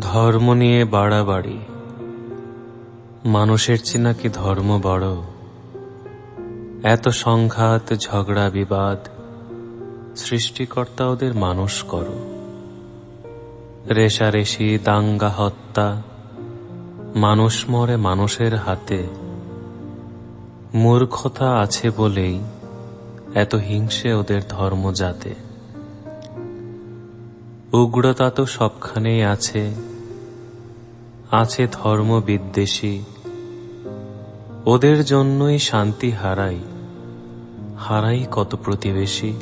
ধর্ম নিয়ে বাড়াবাড়ি। মানুষের চেয়ে নাকি ধর্ম বড়। এত সংঘাত, ঝগড়া, বিবাদ সৃষ্টিকর্তা ওদের মানুষ করো। রেশারেশি, দাঙ্গা, হত্যা মানুষ মরে মানুষের হাতে। মূর্খতা আছে বলেই এত হিংসে ওদের ধর্ম জাতে। উগ্রতা তো সবখানেই আছে। আছে ধর্ম বিদ্বেষী। ওদের জন্যই শান্তি হারাই। হারাই কত প্রতিবেশী।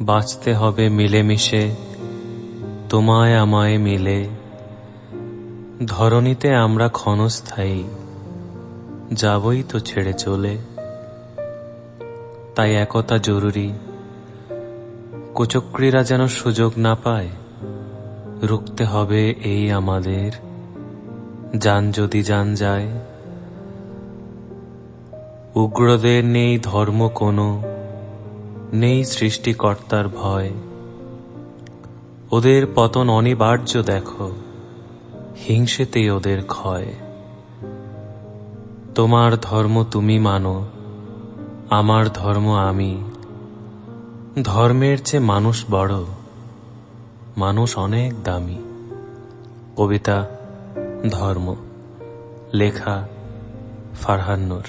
বাঁচতে হবে মিলেমিশে, তোমায় আমায় মিলে। ধরণীতে আমরা ক্ষণস্থায়ী, যাবই তো ছেড়ে চলে। তাই একতা জরুরি। কুচক্রীরা যেন সুযোগ না পায়, রুখতে হবে এই আমাদের। যান যদি যান যায়। উগ্রদের নেই ধর্ম কোনো, নেই সৃষ্টিকর্তার ভয়। ওদের পতন অনিবার্য দেখো, হিংসেতেই ওদের ক্ষয়। তোমার ধর্ম তুমি মানো, আমার ধর্ম আমি। ধর্মের চেয়ে মানুষ বড়। মানুষ অনেক দামি। কবিতা ধর্ম লেখা ফারহান্নুর।